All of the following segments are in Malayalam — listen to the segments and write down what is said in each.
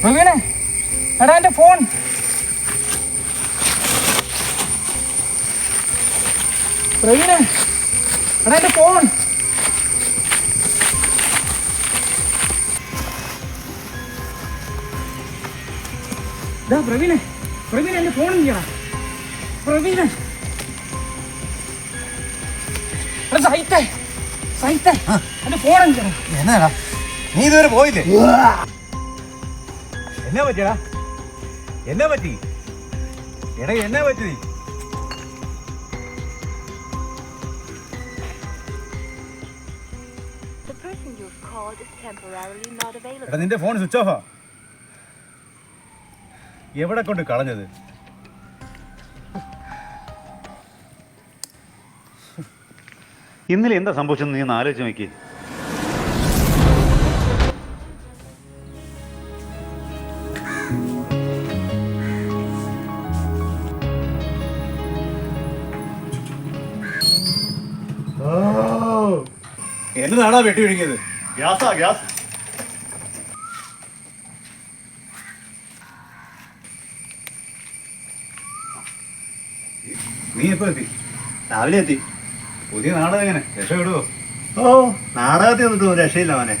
പ്രവീണേ എടാ എന്റെ ഫോൺ. പ്രവീണേ എടാ എന്റെ ഫോൺ. ഇതാ പ്രവീണെ പ്രവീണ എന്റെ ഫോൺ എന്തിയാ പ്രവീണേ. എടാ സഹിത്തേ സഹിത്തേ എന്റെ ഫോൺ എന്തിയാ എന്നാടാ? നീ ഇതുവരെ പോയില്ലേ? എന്നാ പറ്റിയടാ? എന്നാ പറ്റി? എടാ എന്നാ പറ്റി. എടാ നിന്റെ ഫോൺ സ്വിച്ച് ഓഫാ എവിടെ കൊണ്ട് കളഞ്ഞത്? ഇന്നലെ എന്താ സംഭവിച്ചെന്ന് നീ ഒന്ന് ആലോചിച്ച് നോക്കി എന്നതാണാ വെട്ടി ഒഴുകിയത്? ഗ്യാസാ ഗ്യാസ്. നീ എപ്പോ എത്തി? രാവിലെ എത്തി. പുതിയ നാടകം എങ്ങനെ? രക്ഷപ്പെടുവോ? ഓ നാടകത്തിൽ നിന്നിട്ട് ഒരു രക്ഷയില്ല അവനെ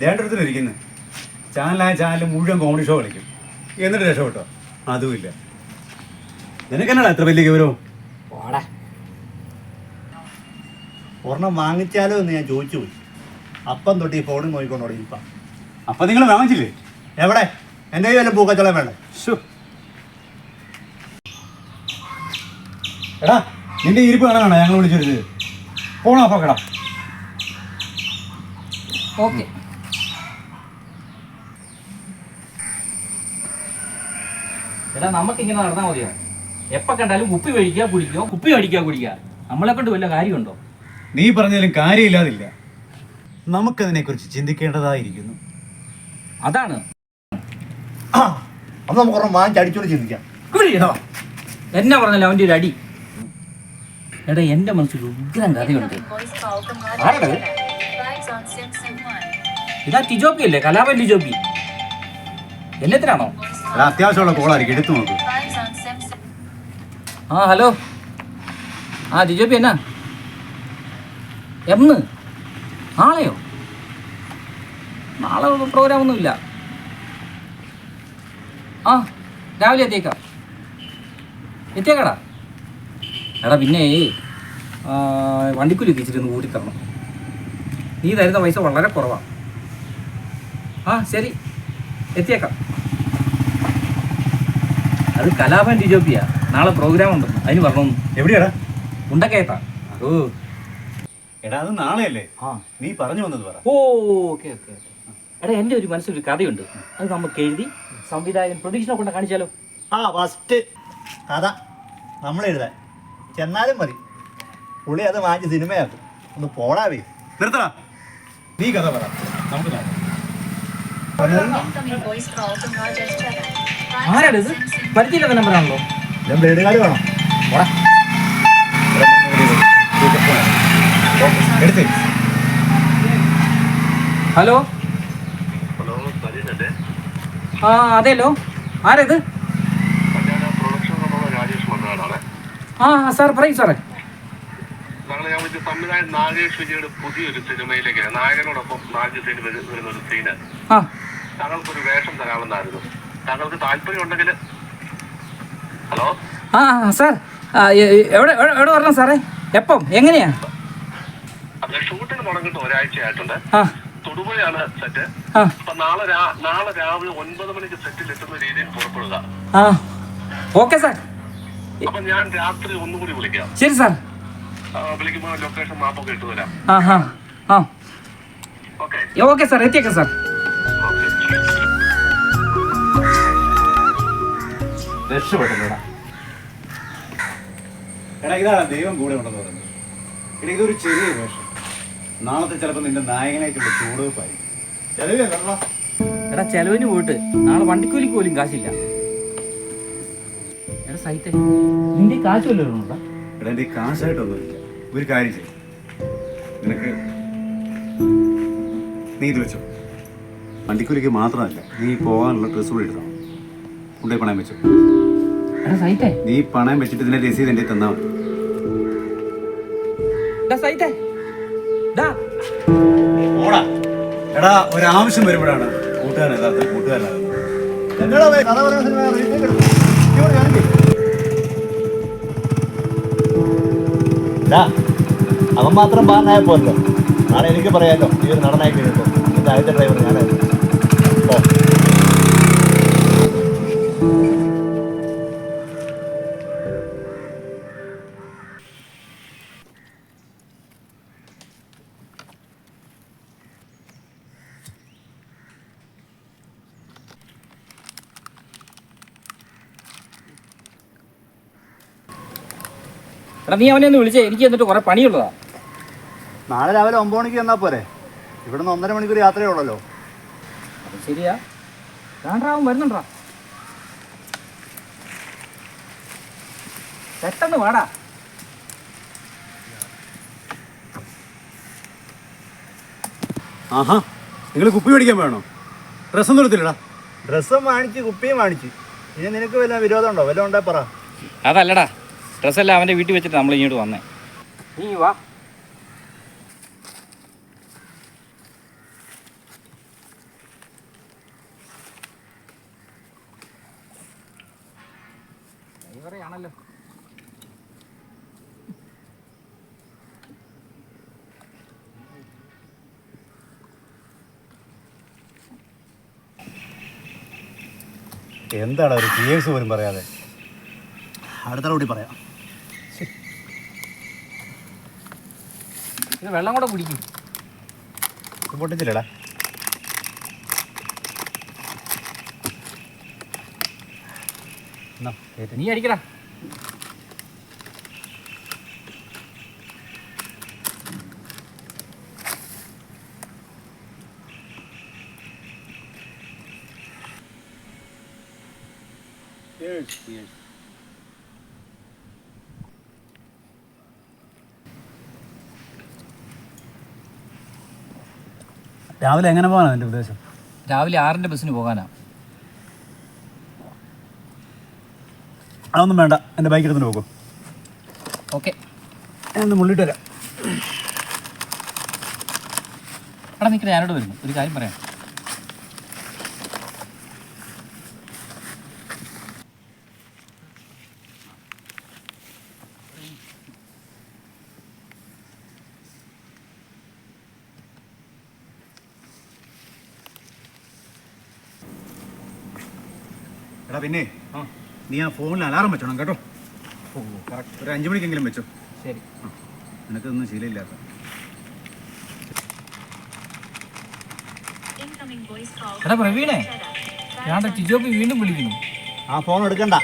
ദേണ്ടടുത്തിന് ഇരിക്കുന്നത് ചാനലായ ചാനൽ മുഴുവൻ കോമഡി ഷോ കളിക്കും. എന്നിട്ട് രക്ഷപ്പെട്ടോ? അതുമില്ല. നിനക്കെന്നാണ് എത്ര വലിയ ഗൗരവം? ഓടാ ഒരെണ്ണം വാങ്ങിച്ചാലോ എന്ന് ഞാൻ ചോദിച്ചു പോയി. അപ്പം തൊട്ട് ഈ ഫോണും നോക്കിക്കൊണ്ടോടി ഇപ്പം അപ്പൊ നിങ്ങൾ വാങ്ങിച്ചില്ലേ? എവിടെ? എന്റെ കയ്യിൽ വല്ല പൂക്കച്ചവടം വേണ്ടേ? ശ്ശോ. എടാ നിന്റെ ഇരിപ്പ് കാണാനാണ് ഞങ്ങൾ വിളിച്ചത് പോണോ പോക്കടാ ഓക്കെ. എടാ നമുക്ക് ഇങ്ങനെ നടന്നാൽ മതിയോ? എപ്പോ കണ്ടാലും കുപ്പി കഴിക്കുക കുടിക്കുക കുപ്പി അടിക്കുക കുടിക്കുക നമ്മളെ കൊണ്ട് വല്ല കാര്യമുണ്ടോ? നീ പറഞ്ഞാലും കാര്യമില്ലാതില്ല. നമുക്കതിനെ കുറിച്ച് ചിന്തിക്കേണ്ടതായിരിക്കുന്നു. അതാണ്. അത് നമുക്ക് ഒരെണ്ണം വാങ്ങിച്ചടിച്ചോണ്ട് ചിന്തിക്കാം? എന്നാ പറഞ്ഞല്ലോ അവന്റെ ഒരു അടി. എടാ എന്റെ മനസ്സിൽ ഉഗ്രം കഥയുണ്ട്. ആരുടെ? ഇതാ ടിജോപ്പി അല്ലേ കലാപൻ ടിജോപ്പി എന്നെത്തിനാണോ അത്യാവശ്യമുള്ള കോളായിരിക്കും. എടുത്തു നോക്ക്. ആ ഹലോ. ആ ടിജോപ്പി എന്നാ? എന്ന് നാളെയോ? നാളെ പ്രോഗ്രാം ഒന്നുമില്ല ആ രാവിലെ എത്തിയേക്കാം. എത്തിയേക്കടാ. എടാ പിന്നെ വണ്ടിക്കൂലി ഇച്ചിരി ഒന്ന് കൂട്ടി നീ തരുന്ന പൈസ വളരെ കുറവാണ് ആ ശരി. എത്തിയേക്കാം. അത് കലാപൻ ഡിജോപ്പിയാ. നാളെ പ്രോഗ്രാം ഉണ്ടെന്ന് അതിന് പറഞ്ഞു എവിടെയാടാ? ഉണ്ടക്കേത്താ ഓ. എടാ അത് നാളെയല്ലേ? ആ. നീ പറഞ്ഞു വന്നത് പറ. ഓ ഓക്കെ ഓക്കെ എടാ എന്റെ ഒരു മനസ്സിലൊരു കഥയുണ്ട്. അത് നമുക്ക് എഴുതി സംവിധായകൻ പ്രതീക്ഷണ കൊണ്ട് കാണിച്ചാലോ? ആ ഫസ്റ്റ് കഥ നമ്മളെഴുതാൻ ചെന്നാലും മതി. പുള്ളി അത് വാങ്ങിച്ച് സിനിമയാക്കും. ഒന്ന് പോടാവേ നിർത്തടാ. നീ കഥ പറ. നമുക്ക് ആരാണിത് പരിചയമില്ലാത്ത നമ്പറാണല്ലോ ഞാൻ ബ്ലേഡ് കാർഡ് വേണം. പോടാ. എടുത്തേ. ഹലോ? ആ അതെല്ലോ ആരത്? ആ സാർ പറയും സാറേ. സംവിധായകൻ നാഗേഷ് വിജയുടെ പുതിയൊരു സിനിമയിലേക്ക് നായകനോടൊപ്പം നാല് സീൻ വരുന്ന ഒരു സീന്. ആ. താങ്കൾക്കൊരു വേഷം തരാമെന്നായിരുന്നു. താങ്കൾക്ക് ഹലോ? ആ സാർ എവിടെ എവിടെ വരണം സാറേ? എപ്പം? എങ്ങനെയാ? ഷൂട്ടിന് തുടങ്ങിയിട്ട് ഒരാഴ്ചയായിട്ടുണ്ട്. ആ. തൊടുപുഴയാണ് സെറ്റ്. അപ്പൊ നാളെ നാളെ രാവിലെ ഒൻപത് മണിക്ക് സെറ്റിൽ എത്തുന്ന രീതിയിൽ പുറപ്പെടുക. ആ. Okay sir. അപ്പൊ ഞാൻ രാത്രി ഒന്നുകൂടി വിളിക്കാം. ശരി സാർ. വിളിക്കുമ്പോ വിളിക്കുമ്പോൾ ലൊക്കേഷൻ മാപ്പൊക്കെ ഇട്ട് തരാം. ഓക്കെ. ഓക്കെ സാർ എത്തിയേക്കാം സാർ. ഓക്കെ. രക്ഷപ്പെട്ടല്ലോടാ എടാ. ഇതാണ് ദൈവം കൂടെ ഉണ്ടെന്ന് പറയുന്നത്. എടാ ഇതൊരു ചെറിയ വേഷം. നാളത്തെ ചിലപ്പോ നിന്റെ നായകനായിട്ടുള്ള ചൂടുവെപ്പായി എടാ ചെലവിന് പോയിട്ട് നാളെ വണ്ടിക്കൂലിക്ക് പോലും കാശില്ല. എടാ സൈറ്റേ നിന്റെ കാശ് വല്ലതും എടാ എന്റെ കാശായിട്ടൊന്നുമില്ല ഒരു കാര്യം ചെയ്യും. നിനക്ക് നീ ഇത് വെച്ചോ. വണ്ടിക്കൂലിക്ക് മാത്രമല്ല നീ പോകാനുള്ള ഡ്രസ്സ് കൂടി എടുത്തോ. കൊണ്ടുപോയി പണയം വെച്ചോ. നീ പണയം വെച്ചിട്ട് ഇതിന്റെ രസീത് എന്റെ തന്നാൽ മതി. എടാ ഒരാവശ്യം വരുമ്പോഴാണ് കൂട്ടുകാരൻ യഥാർത്ഥ കൂട്ടുകാരനാകുന്നത്. അവൻ മാത്രം പാനായ പോലല്ലോ നാളെ എനിക്ക് പറയാലോ ഈ ഒരു നടനായി കഴിയുമ്പോൾ എന്റെ ആദ്യത്തെ ഡ്രൈവർ ഞാനായിരുന്നു. എടാ നീ അവനെ ഒന്ന് വിളിച്ചേ. എനിക്ക് എന്നിട്ട് കുറെ പണിയുള്ളതാ. നാളെ രാവിലെ ഒമ്പത് മണിക്ക് വന്നാ പോരെ. ഇവിടുന്ന് ഒന്നര മണിക്കൂർ യാത്രയേ ഉള്ളല്ലോ. അത് ശരിയാ. വേണ്ടാവും വരുന്നുണ്ടാ? പെട്ടെന്ന് വാടാ. ആഹാ നിങ്ങൾ കുപ്പി മേടിക്കാൻ വേണോ ഡ്രസ്സൊന്നും എടുത്തില്ലടാ. ഡ്രസ്സും വാങ്ങിച്ച് കുപ്പിയും വാങ്ങിച്ച്. ഇനി നിനക്ക് വല്ല വിരോധം ഉണ്ടോ വല്ല ഉണ്ടാ പറ. അതല്ലടാ. ഡ്രസ്സെല്ലാം അവന്റെ വീട്ടിൽ വെച്ചിട്ട് നമ്മൾ ഇങ്ങോട്ട് വന്നേ. നീ വാ. എന്താണ് ഒരു കേസ് പോലും പറയാതെ? അടുത്ത കൂടി പറയാം. വെള്ളം കൂടെ കുടിക്കും. പൊട്ടിച്ചില്ലടാ നീ അടിക്കടാ. Yes, അടിക്കടാ രാവിലെ എങ്ങനെ പോകാനാണ് എന്റെ ഉദ്ദേശം? രാവിലെ ആറിന്റെ ബസ്സിന് പോകാനാ. അതൊന്നും വേണ്ട എന്റെ ബൈക്ക് എടുത്തു പോകും ഓക്കെ ഞാനൊന്ന് മുള്ളിട്ട് വരാം. എടാ നിൽക്കുന്ന ഞാനോട് വരുന്നു. ഒരു കാര്യം പറയാം. എടാ പിന്നെ നീ ആ ഫോണിൽ അലാറം വെച്ചോണം കേട്ടോ. ഒരു അഞ്ചു മണിക്കെങ്കിലും വെച്ചോ. ശരി. നിനക്കൊന്നും ശീലമില്ലാത്ത. എടാ പ്രവീണേ. ഞാൻ ടിജോപ്പി വീണ്ടും വിളിക്കുന്നു? ആ ഫോൺ എടുക്കണ്ട.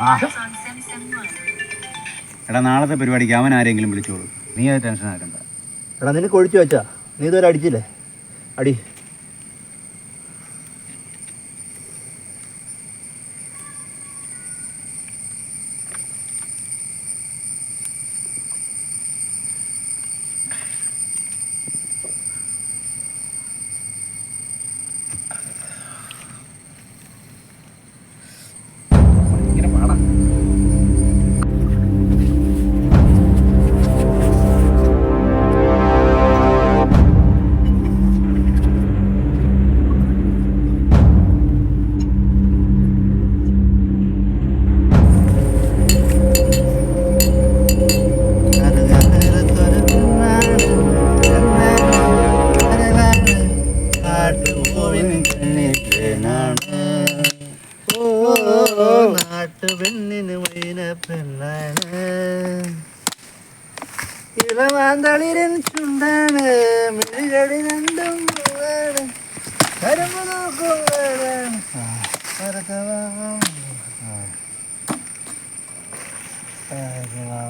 ആ. എടാ നാളത്തെ പരിപാടിക്ക് അവൻ ആരെങ്കിലും വിളിച്ചോളൂ. നീ അത് ടെൻഷൻ ആക്കണ്ട എടാ നിനക്ക് ഒഴിച്ചു വെച്ചാ. നീ ഇതുവരെ അടിച്ചില്ലേ? അടി. നാട്ടുപെണ്ണിന് മൈന പെണ്ണാണ്. ഇളമാന്തളിരൻ ചുണ്ടാണ് മിഴികടി രണ്ടും എന്നാ കാണിക്കുന്നത് ഇങ്ങോട്ട് വാ.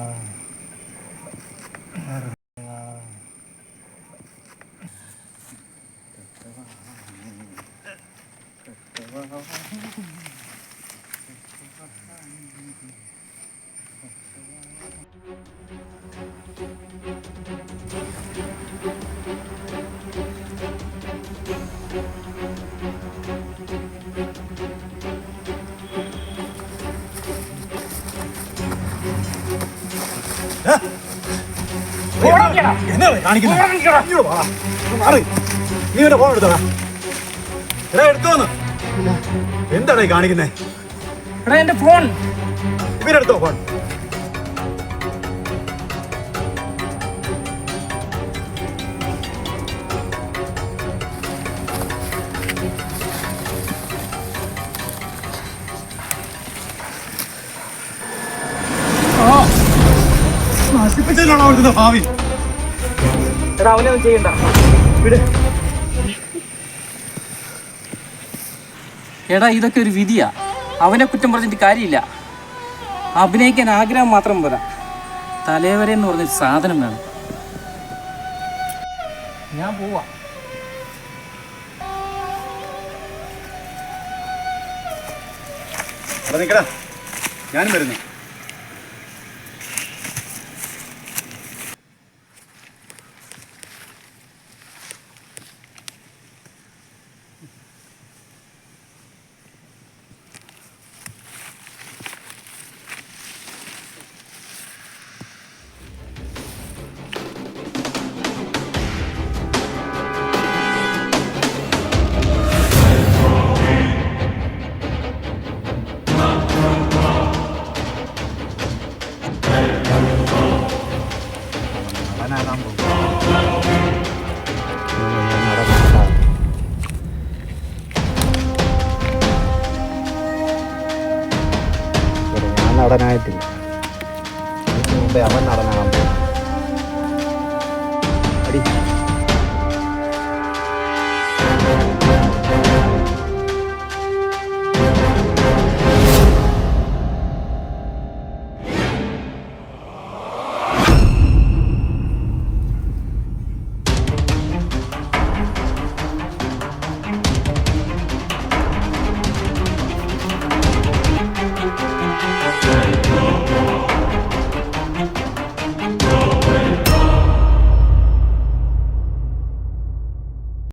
നീ എന്റെ ഫോൺ എടുത്തോടാ എടാ എടുത്തോന്ന് എന്താടാ ഈ കാണിക്കുന്നേ? എടാ എന്റെ ഫോൺ. ഇവരെടുത്തോ ഫോൺ? നശിപ്പിച്ചതിനാണോ അവിടുത്തെ ഭാവി? എടാ അവനെ ഒന്നും ചെയ്യണ്ട. വിട്. എടാ ഇതൊക്കെ ഒരു വിധിയാ. അവനെ കുറ്റം പറഞ്ഞിട്ട് കാര്യമില്ല. അഭിനയിക്കാൻ ആഗ്രഹം മാത്രം പോരാ. തലേവരെ എന്ന് പറഞ്ഞൊരു സാധനം വേണം. ഞാൻ പോവാ. ഞാനും വരുന്നു. നടനായിട്ടില്ല അവൻ നടനാണ്